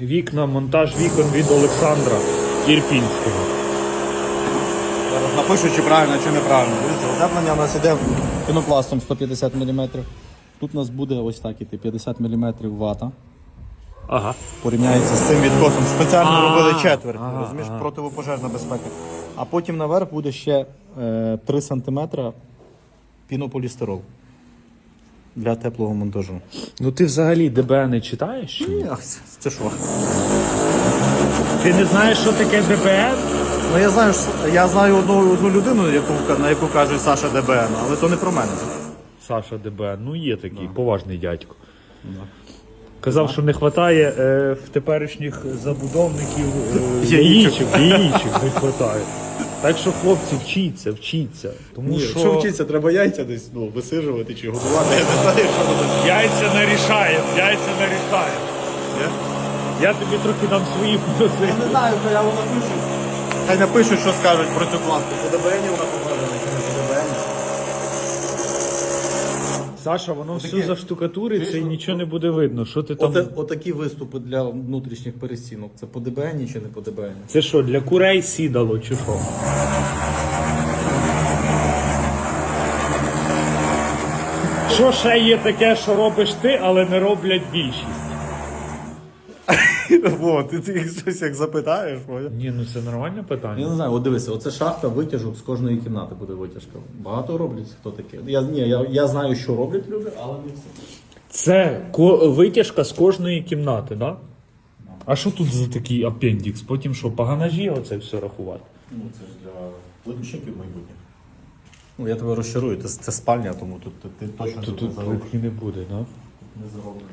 Вікна, монтаж вікон від Олександра Ірпінського. Зараз напишу, чи правильно, чи неправильно. Дивіться, у нас іде пінопластом 150 мм. Тут у нас буде ось так іти 50 мм вата. Ага. Порівняється з цим відкосом. Спеціально робили четверть. розумієш, противопожежна безпека. А потім наверх буде ще е, 3 см пінополістирол для теплого монтажу. Ну ти взагалі ДБ не читаєш? чи ні? Ні, Це, що? Ти не знаєш, що таке ДБН? Ну я знаю, що- я знаю одну, одну людину, яку, на яку кажуть Саша ДБН, але то не про мене. Саша ДБН, ну є такий поважний дядько. Казав, що не вистачає е, в теперішніх забудовників е, Яєчок. яєчок, яєчок не вистачає. Так що, хлопці, вчіться, вчіться. Тому що, Що вчиться, треба яйця десь ну, висижувати чи годувати, я не знаю, що буде. яйця не рішає, яйця не рішає. Я тобі трохи дам свої Я Не знаю, то я воно пишу. Хай напишуть, що скажуть про цю планку. По вона покладена, чи не по ДБНі. Саша, воно все Отаке. заштукатуриться і нічого не буде видно. Що ти там. Оте, отакі виступи для внутрішніх перестінок. Це по ДБНі чи не по ДБНі? Це що, для курей сідало чи що? Що ще є таке, що робиш ти, але не роблять більшість? Во, ти, ти щось як запитаєш. Ні, ну це нормальне Я питання. не знаю, от дивися, оце шахта витяжок з кожної кімнати буде витяжка. Багато роблять, хто таке. Я, ні, я, я знаю, що роблять люди, але не все. Це ко- витяжка з кожної кімнати, да? А що тут за такий апендікс? Потім що, паганажі оце все рахувати? Ну, це ж для випускників майбутніх. Ну, я тебе розчарую, це, це спальня, тому тут ти, ти точно То тут, тут не заробиш. не буде, да? Не зароблено.